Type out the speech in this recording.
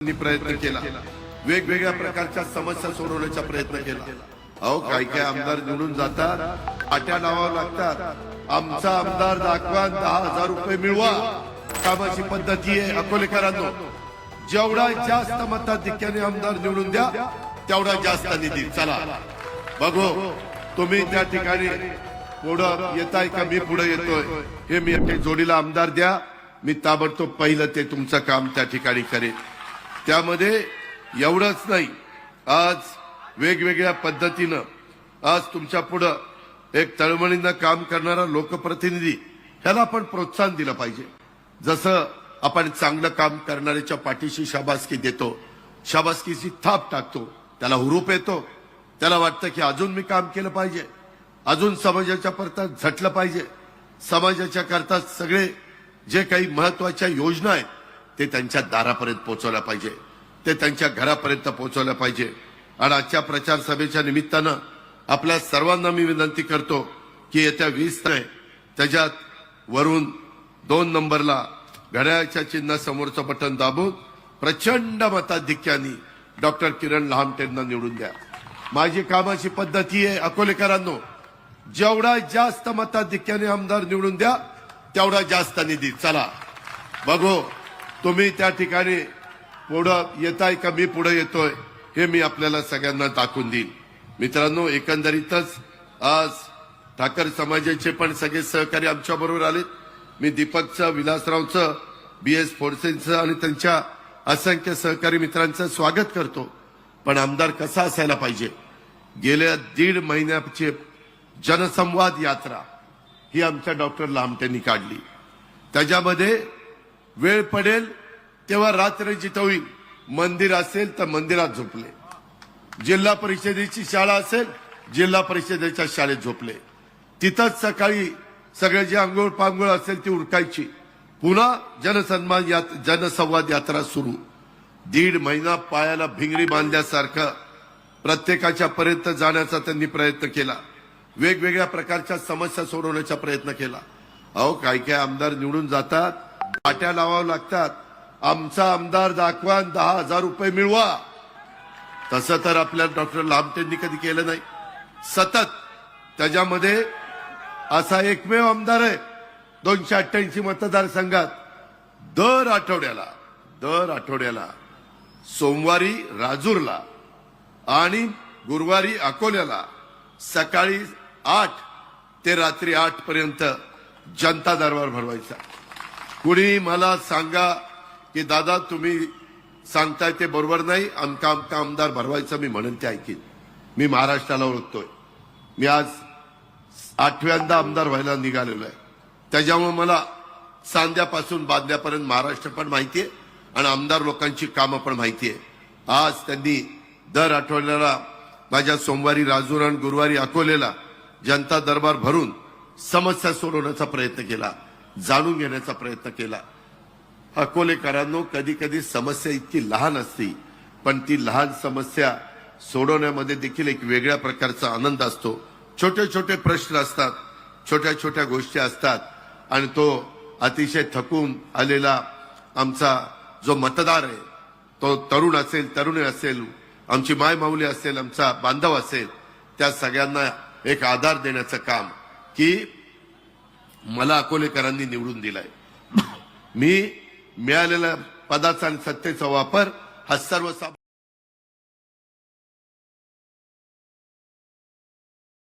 त्यांनी प्रयत्न केला. वेगवेगळ्या प्रकारच्या समस्या सोडवण्याचा प्रयत्न केला. अहो काय काय आमदार निवडून जातात आट्या लावावं लागतात. आमचा आमदार दाखवा दहा हजार रुपये मिळवा. कामाची पद्धती आहे अकोलेकरांनो. जेवढा जास्त मताधिक्याने आमदार निवडून द्या तेवढा जास्त निधी. चला. बघो तुम्ही त्या ठिकाणी पुढं येताय का मी पुढे येतोय. हे मी जोडीला आमदार द्या. मी ताबडतोब पहिलं ते तुमचं काम त्या ठिकाणी करेन. त्यामध्ये एवढंच नाही. आज वेगवेगळ्या पद्धतीनं आज तुमच्या पुढं एक तळमळीनं काम करणारा लोकप्रतिनिधी ह्याला आपण प्रोत्साहन दिलं पाहिजे. जसं आपण चांगलं काम करणाऱ्याच्या पाठीशी शाबासकी देतो शाबासकीची थाप टाकतो त्याला हुरूप येतो. त्याला वाटतं की अजून मी काम केलं पाहिजे. अजून समाजाच्या परता झटलं पाहिजे. समाजाच्या करता सगळे जे काही महत्त्वाच्या योजना आहेत ते त्यांच्या दारापर्यंत पोहोचवल्या पाहिजे. ते त्यांच्या घरापर्यंत पोहोचवल्या पाहिजे. आणि आजच्या प्रचार सभेच्या निमित्तानं आपल्या सर्वांना मी विनंती करतो की येत्या वीस ने त्याच्यात वरून दोन नंबरला घड्याळच्या चिन्ह समोरचं बटन दाबून प्रचंड मताधिक्याने डॉक्टर किरण लहामटेंना निवडून द्या. माझी कामाची पद्धती आहे अकोलेकरांनो. जेवढा जास्त मताधिक्याने आमदार निवडून द्या तेवढा जास्त निधी. चला बघू. तुम्ही त्या ठिकाणी पुढं येताय का? मी पुढे येतोय. हे मी आपल्याला सगळ्यांना दाखवून देईन. मित्रांनो एकंदरीतच आज ठाकर समाजाचे पण सगळे सहकारी आमच्या बरोबर आलेत. मी दीपकचं विलासरावचं बी एस फोडसेंचं आणि त्यांच्या असंख्य सहकारी मित्रांचं स्वागत करतो. पण आमदार कसा असायला पाहिजे? गेल्या दीड महिन्याची जनसंवाद यात्रा ही आमच्या डॉक्टर लामटेंनी काढली. त्याच्यामध्ये वेळ पडेल तेव्हा रात्र जिथं होईल मंदिर असेल तर मंदिरात झोपले. जिल्हा परिषदेची शाळा असेल जिल्हा परिषदेच्या शाळेत झोपले. तिथंच सकाळी सगळे जे आंघोळ पांघोळ असेल ती उरकायची. पुन्हा जनसन्मान यात जनसंवाद यात्रा सुरू. दीड महिना पायाला भिंगरी बांधल्यासारखं प्रत्येकाच्या पर्यंत जाण्याचा त्यांनी प्रयत्न केला. वेगवेगळ्या प्रकारच्या समस्या सोडवण्याचा प्रयत्न केला. अहो काही काही आमदार निवडून जातात पाट्या लावावं लागतात. आमचा आमदार दाखवा दहा हजार रुपये मिळवा. तसं तर आपल्या डॉक्टर लामटेंनी कधी केलं नाही. सतत त्याच्यामध्ये असा एकमेव आमदार आहे. दोनशे अठ्ठ्याऐंशी मतदारसंघात दर आठवड्याला दर आठवड्याला सोमवारी राजूरला आणि गुरुवारी अकोल्याला सकाळी आठ ते रात्री आठ पर्यंत जनता दरबार भरवायचा. कुणी मला सांगा की दादा तुम्ही सांगताय ते बरोबर नाही. आमका आमका आमदार भरवायचं मी म्हणेन ते ऐकीन. मी महाराष्ट्राला ओळखतोय. मी आज आठव्यांदा आमदार व्हायला निघालेलो आहे. त्याच्यामुळे मला सांध्यापासून बांध्यापर्यंत महाराष्ट्र पण माहितीये आणि आमदार लोकांची कामं पण माहितीये. आज त्यांनी दर आठवड्याला माझ्या सोमवारी राजूर आणि गुरुवारी अकोलेला जनता दरबार भरून समस्या सोडवण्याचा प्रयत्न केला. जाणून घेण्याचा प्रयत्न केला. अकोलेकरांनो कधी कधी समस्या इतकी लहान असते पण ती लहान समस्या सोडवण्यामध्ये देखील एक वेगळ्या प्रकारचा आनंद असतो. छोटे छोटे प्रश्न असतात छोट्या छोट्या गोष्टी असतात आणि तो अतिशय थकून आलेला आमचा जो मतदार आहे तो तरुण असेल तरुणी असेल आमची मायमाऊली असेल आमचा बांधव असेल त्या सगळ्यांना एक आधार देण्याचं काम की मला अकोलेकरांनी निवडून दिलाय. मी मिळालेल्या पदाचा आणि सत्तेचा वापर हा सर्व